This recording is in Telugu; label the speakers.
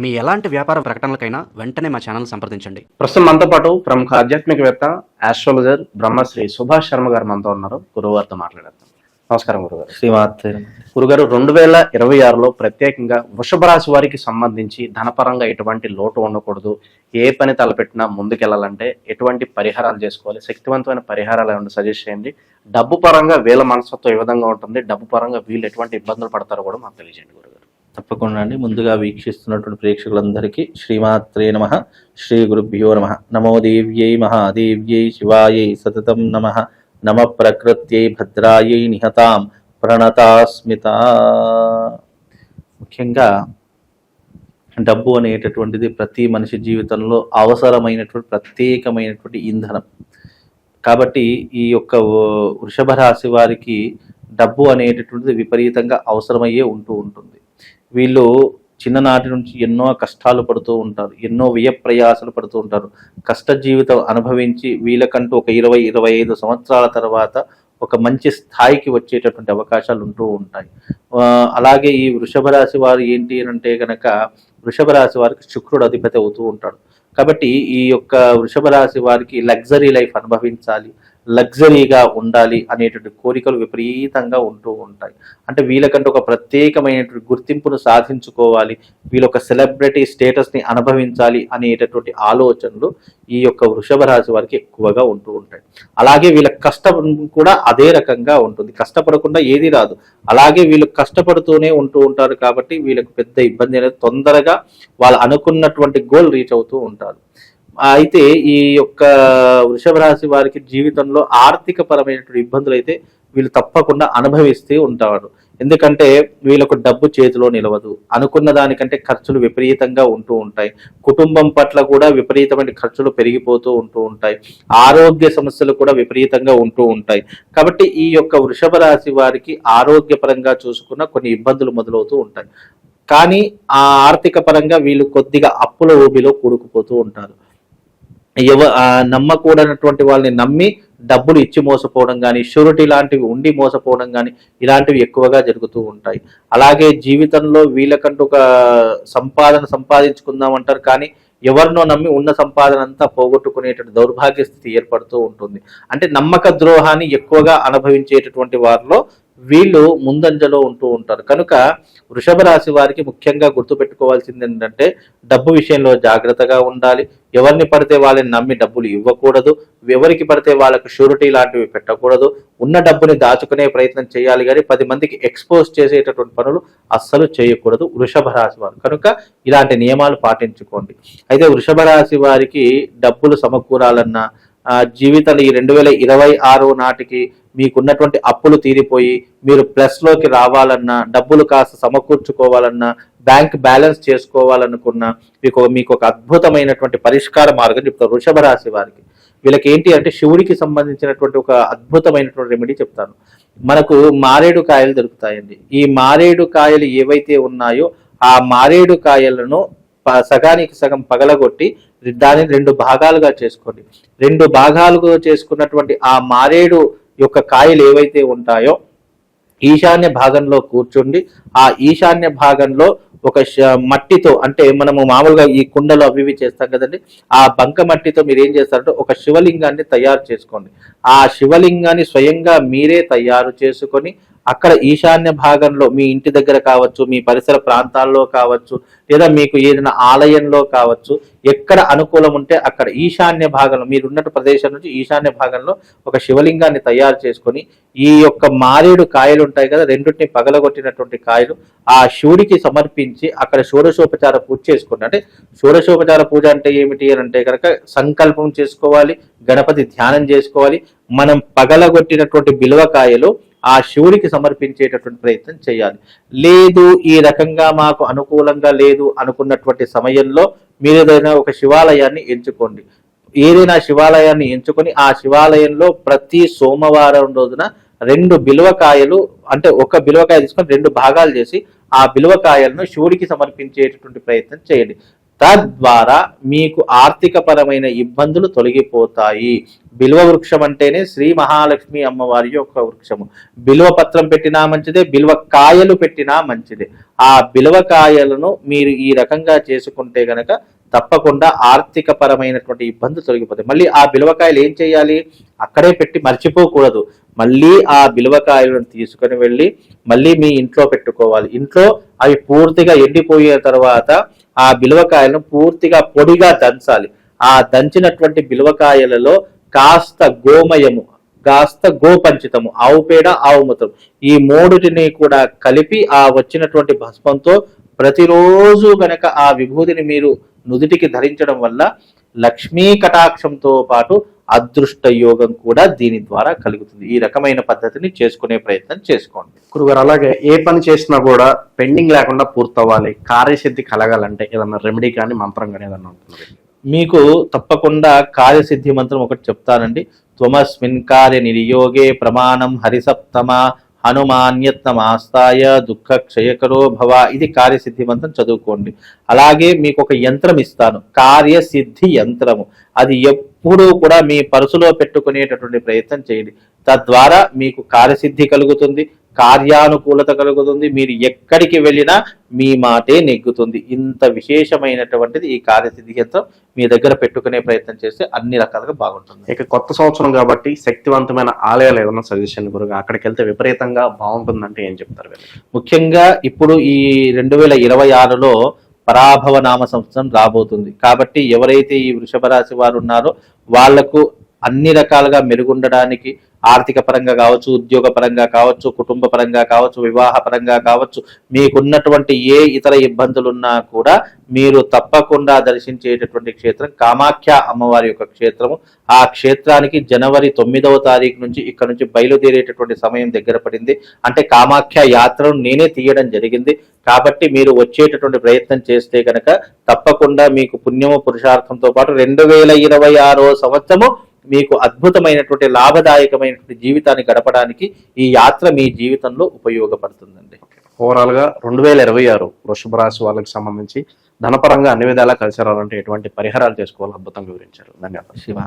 Speaker 1: మీ ఎలాంటి వ్యాపార ప్రకటనలకైనా వెంటనే మా ఛానల్ సంప్రదించండి.
Speaker 2: ప్రస్తుతం మనతో పాటు ప్రముఖ ఆధ్యాత్మికవేత్త ఆస్ట్రాలజర్ బ్రహ్మశ్రీ సుభాష్ శర్మ గారు మనతో ఉన్నారు. గురువారితో మాట్లాడేద్దాం. నమస్కారం గురుగారు.
Speaker 3: శ్రీమాత్రే
Speaker 2: గురుగారు రెండు వేల ఇరవై ఆరులో ప్రత్యేకంగా వృషభ రాశి వారికి సంబంధించి ధనపరంగా ఎటువంటి లోటు ఉండకూడదు. ఏ పని తలపెట్టినా ముందుకెళ్ళాలంటే ఎటువంటి పరిహారాలు చేసుకోవాలి? శక్తివంతమైన పరిహారాలు ఏమైనా సజెస్ట్ చేయండి. డబ్బు పరంగా వీళ్ళ మనస్తత్వం ఏ విధంగా ఉంటుంది? డబ్బు పరంగా వీళ్ళు ఎటువంటి ఇబ్బందులు పడతారో కూడా మాకు తెలియజేయండి గురుగారు.
Speaker 3: తప్పకుండా అండి. ముందుగా వీక్షిస్తున్నటువంటి ప్రేక్షకులందరికీ శ్రీమాత్రే నమ శ్రీ గురుభ్యో నమ. నమో దేవ్యై మహాదేవ్యై శివాయై సతతం నమ. నమ ప్రకృత్యై భద్రాయై నిహతాం ప్రణతాస్మిత. ముఖ్యంగా డబ్బు అనేటటువంటిది ప్రతి మనిషి జీవితంలో అవసరమైనటువంటి ప్రత్యేకమైనటువంటి ఇంధనం. కాబట్టి ఈ యొక్క వృషభ రాశి వారికి డబ్బు అనేటటువంటిది విపరీతంగా అవసరమయ్యే ఉంటూ ఉంటుంది. వీళ్ళు చిన్ననాటి నుంచి ఎన్నో కష్టాలు పడుతూ ఉంటారు ఎన్నో వ్యయప్రయాసాలు పడుతూ ఉంటారు. కష్ట జీవితం అనుభవించి వీళ్ళకంటూ ఒక ఇరవై ఇరవై ఐదు సంవత్సరాల తర్వాత ఒక మంచి స్థాయికి వచ్చేటటువంటి అవకాశాలు ఉంటూ ఉంటాయి. అలాగే ఈ వృషభ రాశి వారు ఏంటి అని అంటే కనుక వృషభ రాశి వారికి శుక్రుడు అధిపతి అవుతూ ఉంటాడు. కాబట్టి ఈ యొక్క వృషభ రాశి వారికి లగ్జరీ లైఫ్ అనుభవించాలి. లగ్జరీగా ఉండాలి అనేటువంటి కోరికలు విపరీతంగా ఉంటూ ఉంటాయి. అంటే వీళ్ళకంటే ఒక ప్రత్యేకమైనటువంటి గుర్తింపును సాధించుకోవాలి వీళ్ళొక సెలబ్రిటీ స్టేటస్ని అనుభవించాలి అనేటటువంటి ఆలోచనలు ఈ యొక్క వృషభ రాశి వారికి ఎక్కువగా ఉంటూ ఉంటాయి. అలాగే వీళ్ళ కష్టం కూడా అదే రకంగా ఉంటుంది. కష్టపడకుండా ఏది రాదు. అలాగే వీళ్ళు కష్టపడుతూనే ఉంటూ ఉంటారు కాబట్టి వీళ్ళకి పెద్ద ఇబ్బంది అనేది తొందరగా వాళ్ళు అనుకున్నటువంటి గోల్ రీచ్ అవుతూ ఉంటారు. అయితే ఈ యొక్క వృషభ రాశి వారికి జీవితంలో ఆర్థిక పరమైనటువంటి ఇబ్బందులు అయితే వీళ్ళు తప్పకుండా అనుభవిస్తూ ఉంటారు. ఎందుకంటే వీళ్ళకు డబ్బు చేతిలో నిలవదు. అనుకున్న దానికంటే ఖర్చులు విపరీతంగా ఉంటూ ఉంటాయి. కుటుంబం పట్ల కూడా విపరీతమైన ఖర్చులు పెరిగిపోతూ ఉంటూ ఉంటాయి. ఆరోగ్య సమస్యలు కూడా విపరీతంగా ఉంటూ ఉంటాయి. కాబట్టి ఈ యొక్క వృషభ రాశి వారికి ఆరోగ్యపరంగా చూసుకున్న కొన్ని ఇబ్బందులు మొదలవుతూ ఉంటాయి. కానీ ఆ ఆర్థిక పరంగా వీళ్ళు కొద్దిగా అప్పుల ఊబిలో కూడుకుపోతూ ఉంటారు. ఎవ నమ్మకూడనటువంటి వాళ్ళని నమ్మి డబ్బులు ఇచ్చి మోసపోవడం కానీ షూరిటీ లాంటివి ఉండి మోసపోవడం కానీ ఇలాంటివి ఎక్కువగా జరుగుతూ ఉంటాయి. అలాగే జీవితంలో వీళ్ళకంటూ ఒక సంపాదన సంపాదించుకుందాం అంటారు కానీ ఎవరినో నమ్మి ఉన్న సంపాదన అంతా పోగొట్టుకునేటువంటి దౌర్భాగ్య స్థితి ఏర్పడుతూ ఉంటుంది. అంటే నమ్మక ద్రోహాన్ని ఎక్కువగా అనుభవించేటటువంటి వారిలో వీళ్ళు ముందంజలో ఉంటూ ఉంటారు. కనుక వృషభ రాశి వారికి ముఖ్యంగా గుర్తుపెట్టుకోవాల్సింది ఏంటంటే డబ్బు విషయంలో జాగ్రత్తగా ఉండాలి. ఎవరిని పడితే వాళ్ళని నమ్మి డబ్బులు ఇవ్వకూడదు ఎవరికి పడితే వాళ్ళకు షూరిటీ లాంటివి పెట్టకూడదు. ఉన్న డబ్బుని దాచుకునే ప్రయత్నం చేయాలి కానీ పది మందికి ఎక్స్పోజ్ చేసేటటువంటి పనులు అస్సలు చేయకూడదు వృషభ రాశి వారు. కనుక ఇలాంటి నియమాలు పాటించుకోండి. అయితే వృషభ రాశి వారికి డబ్బులు సమకూరాలన్నా జీవితంలో ఈ రెండు వేల ఇరవై ఆరు నాటికి మీకున్నటువంటి అప్పులు తీరిపోయి మీరు ప్లస్లోకి రావాలన్నా డబ్బులు కాస్త సమకూర్చుకోవాలన్నా బ్యాంక్ బ్యాలెన్స్ చేసుకోవాలనుకున్న మీకు మీకు ఒక అద్భుతమైనటువంటి పరిష్కార మార్గం చెప్తారు వృషభ రాశి వారికి. వీళ్ళకి ఏంటి అంటే శివుడికి సంబంధించినటువంటి ఒక అద్భుతమైనటువంటి రెమెడీ చెప్తాను. మనకు మారేడు కాయలు దొరుకుతాయండి. ఈ మారేడు కాయలు ఏవైతే ఉన్నాయో ఆ మారేడు కాయలను ప- సగానికి సగం పగలగొట్టి దానిని రెండు భాగాలుగా చేసుకోండి. రెండు భాగాలుగా చేసుకున్నటువంటి ఆ మారేడు యొక్క కాయలు ఏవైతే ఉంటాయో ఈశాన్య భాగంలో కూర్చుండి ఆ ఈశాన్య భాగంలో ఒక మట్టితో అంటే మనము మామూలుగా ఈ కుండలు అవి ఇవి చేస్తాం కదండి ఆ బంక మట్టితో మీరు ఏం చేస్తారంటే ఒక శివలింగాన్ని తయారు చేసుకోండి. ఆ శివలింగాన్ని స్వయంగా మీరే తయారు చేసుకొని అక్కడ ఈశాన్య భాగంలో మీ ఇంటి దగ్గర కావచ్చు మీ పరిసర ప్రాంతాల్లో కావచ్చు లేదా మీకు ఏదైనా ఆలయంలో కావచ్చు ఎక్కడ అనుకూలం ఉంటే అక్కడ ఈశాన్య భాగంలో మీరు ఉన్నట్టు ప్రదేశం నుంచి ఈశాన్య భాగంలో ఒక శివలింగాన్ని తయారు చేసుకొని ఈ యొక్క మారేడు కాయలు ఉంటాయి కదా రెండింటిని పగలగొట్టినటువంటి కాయలు ఆ శివుడికి సమర్పించి అక్కడ షోడశోపచార పూజ చేసుకోండి అంటే షోడశోపచార పూజ అంటే ఏమిటి అని అంటే కనుక సంకల్పం చేసుకోవాలి గణపతి ధ్యానం చేసుకోవాలి మనం పగలగొట్టినటువంటి బిల్వకాయలు ఆ శివుడికి సమర్పించేటటువంటి ప్రయత్నం చేయాలి. లేదు ఈ రకంగా మాకు అనుకూలంగా లేదు అనుకున్నటువంటి సమయంలో మీరు ఏదైనా ఒక శివాలయాన్ని ఎంచుకోండి. ఏదైనా శివాలయాన్ని ఎంచుకొని ఆ శివాలయంలో ప్రతి సోమవారం రోజున రెండు బిలువకాయలు అంటే ఒక బిలువకాయ తీసుకొని రెండు భాగాలు చేసి ఆ బిలువకాయలను శివుడికి సమర్పించేటటువంటి ప్రయత్నం చేయండి. తద్వారా మీకు ఆర్థిక పరమైన ఇబ్బందులు తొలగిపోతాయి. బిల్వ వృక్షం అంటేనే శ్రీ మహాలక్ష్మి అమ్మవారి యొక్క వృక్షము. బిల్వ పత్రం పెట్టినా మంచిదే బిల్వ కాయలు పెట్టినా మంచిదే. ఆ బిల్వ కాయలను మీరు ఈ రకంగా చేసుకుంటే గనక తప్పకుండా ఆర్థిక పరమైనటువంటి ఇబ్బందులు తొలగిపోతాయి. మళ్ళీ ఆ బిల్వకాయలు ఏం చేయాలి? అక్కడే పెట్టి మర్చిపోకూడదు. మళ్ళీ ఆ బిలవకాయలను తీసుకొని వెళ్ళి మళ్ళీ మీ ఇంట్లో పెట్టుకోవాలి. ఇంట్లో అవి పూర్తిగా ఎండిపోయిన తర్వాత ఆ బిలవకాయలను పూర్తిగా పొడిగా దంచాలి. ఆ దంచినటువంటి బిలవకాయలలో కాస్త గోమయము కాస్త గోపంచితము ఆవు పేడ ఆవు మూత్రం ఈ మూడిటిని కూడా కలిపి ఆ వచ్చినటువంటి భస్మంతో ప్రతిరోజు గనక ఆ విభూతిని మీరు నుదుటికి ధరించడం వల్ల లక్ష్మీ కటాక్షంతో పాటు అదృష్ట యోగం కూడా దీని ద్వారా కలుగుతుంది. ఈ రకమైన పద్ధతిని చేసుకునే ప్రయత్నం చేసుకోండి.
Speaker 2: గురుగారు అలాగే ఏ పని చేసినా కూడా పెండింగ్ లేకుండా పూర్తవ్వాలి. కార్యసిద్ధి కలగాలంటే ఏదన్నా రెమెడీ కానీ మంత్రం కానీ ఏదన్నా ఉంటుంది?
Speaker 3: మీకు తప్పకుండా కార్యసిద్ధి మంత్రం ఒకటి చెప్తానండి. త్వమస్మిన్ కార్య నియోగే ప్రమాణం హరిసప్తమ హనుమాన్యత్నమాస్తాయ దుఃఖ క్షయకరో భవ ఇది కార్యసిద్ధి మంత్రం చదువుకోండి. అలాగే మీకు ఒక యంత్రం ఇస్తాను కార్యసిద్ధి యంత్రము అది ఎప్పుడూ కూడా మీ పరుసులో పెట్టుకునేటటువంటి ప్రయత్నం చేయండి. తద్వారా మీకు కార్యసిద్ధి కలుగుతుంది కార్యానుకూలత కలుగుతుంది. మీరు ఎక్కడికి వెళ్ళినా మీ మాటే నెగ్గుతుంది. ఇంత విశేషమైనటువంటిది ఈ కార్యసిద్ధి యంత్రం మీ దగ్గర పెట్టుకునే ప్రయత్నం చేస్తే అన్ని రకాలుగా బాగుంటుంది.
Speaker 2: ఇక కొత్త సంవత్సరం కాబట్టి శక్తివంతమైన ఆలయాలు ఏదన్నా సజెషన్ గురుగా అక్కడికి వెళ్తే విపరీతంగా బాగుంటుందంటే ఏం చెప్తారు?
Speaker 3: ముఖ్యంగా ఇప్పుడు ఈ రెండు వేల ఇరవై ఆరులో పరాభవ నామ సంవత్సరం రాబోతుంది. కాబట్టి ఎవరైతే ఈ వృషభ రాశి వారు ఉన్నారో వాళ్ళకు అన్ని రకాలుగా మెరుగుండడానికి ఆర్థిక పరంగా కావచ్చు ఉద్యోగ పరంగా కావచ్చు కుటుంబ పరంగా కావచ్చు వివాహ పరంగా కావచ్చు మీకున్నటువంటి ఏ ఇతర ఇబ్బందులున్నా కూడా మీరు తప్పకుండా దర్శించేటటువంటి క్షేత్రం కామాఖ్య అమ్మవారి యొక్క క్షేత్రము. ఆ క్షేత్రానికి జనవరి తొమ్మిదవ తారీఖు నుంచి ఇక్కడ నుంచి బయలుదేరేటటువంటి సమయం దగ్గర పడింది. అంటే కామాఖ్య యాత్రను నేనే తీయడం జరిగింది. కాబట్టి మీరు వచ్చేటటువంటి ప్రయత్నం చేస్తే కనుక తప్పకుండా మీకు పుణ్యము పురుషార్థంతో పాటు రెండు వేల ఇరవై ఆరో సంవత్సరము మీకు అద్భుతమైనటువంటి లాభదాయకమైనటువంటి జీవితాన్ని గడపడానికి ఈ యాత్ర మీ జీవితంలో ఉపయోగపడుతుందండి.
Speaker 2: ఓవరాల్గా రెండు వేల ఇరవై ఆరు వృషభ రాశి వాళ్ళకి సంబంధించి ధనపరంగా అన్ని విధాలా కలిసి రావాలంటే ఎటువంటి పరిహారాలు చేసుకోవాలో అద్భుతంగా వివరించారు. ధన్యవాదాలు.
Speaker 3: శివ.